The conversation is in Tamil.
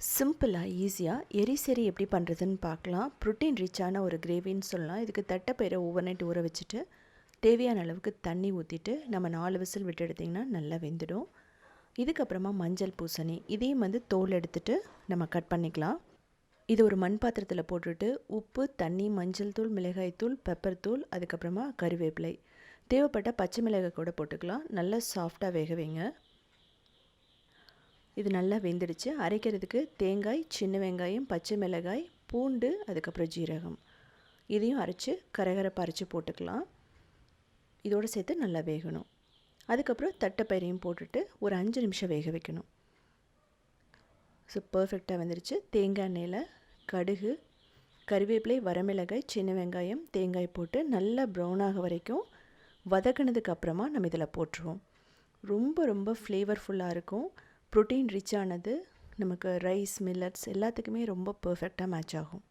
சிம்பிளாக ஈஸியாக எரிசெரி எப்படி பண்ணுறதுன்னு பார்க்கலாம். ப்ரோட்டீன் ரிச்சான ஒரு கிரேவின்னு சொல்லலாம். இதுக்கு தட்டைப்பயிரை ஓவர் நைட் ஊற வச்சுட்டு தேவையான அளவுக்கு தண்ணி ஊற்றிட்டு நம்ம நாலு விசில் விட்டு எடுத்திங்கன்னா நல்லா வெந்துடும். இதுக்கப்புறமா மஞ்சள் பூசணி இதையும் வந்து தோல் எடுத்துகிட்டு நம்ம கட் பண்ணிக்கலாம். இது ஒரு மண் பாத்திரத்தில் போட்டுட்டு உப்பு தண்ணி மஞ்சள் தூள் மிளகாய் தூள் பெப்பர் தூள் அதுக்கப்புறமா கருவேப்பிலை. தேவைப்பட்ட பச்சை மிளகாய் கூட போட்டுக்கலாம். நல்லா சாஃப்டாக வேக வைங்க. இது நல்லா வெந்துடுச்சு. அரைக்கிறதுக்கு தேங்காய் சின்ன வெங்காயம் பச்சை மிளகாய் பூண்டு அதுக்கப்புறம் ஜீரகம். இதையும் அரைச்சி கரகரப்பு அரைச்சி போட்டுக்கலாம். இதோடு சேர்த்து நல்லா வேகணும். அதுக்கப்புறம் தட்டைப்பயிரையும் போட்டுட்டு ஒரு அஞ்சு நிமிஷம் வேக வைக்கணும். ஸோ பர்ஃபெக்டாக வந்துடுச்சு. தேங்காய் எண்ணெயில் கடுகு கருவேப்பிலை வரமிளகாய் சின்ன வெங்காயம் தேங்காய் போட்டு நல்லா ப்ரௌனாக வரைக்கும் வதக்கினதுக்கு அப்புறமா நம்ம இதில் போட்டுருவோம். ரொம்ப ரொம்ப ஃப்ளேவர்ஃபுல்லாக இருக்கும். ப்ரோட்டீன் ரிச் ஆனது நமக்கு ரைஸ் மில்லட்ஸ் எல்லாத்துக்குமே ரொம்ப பர்ஃபெக்டாக மேட்ச் ஆகும்.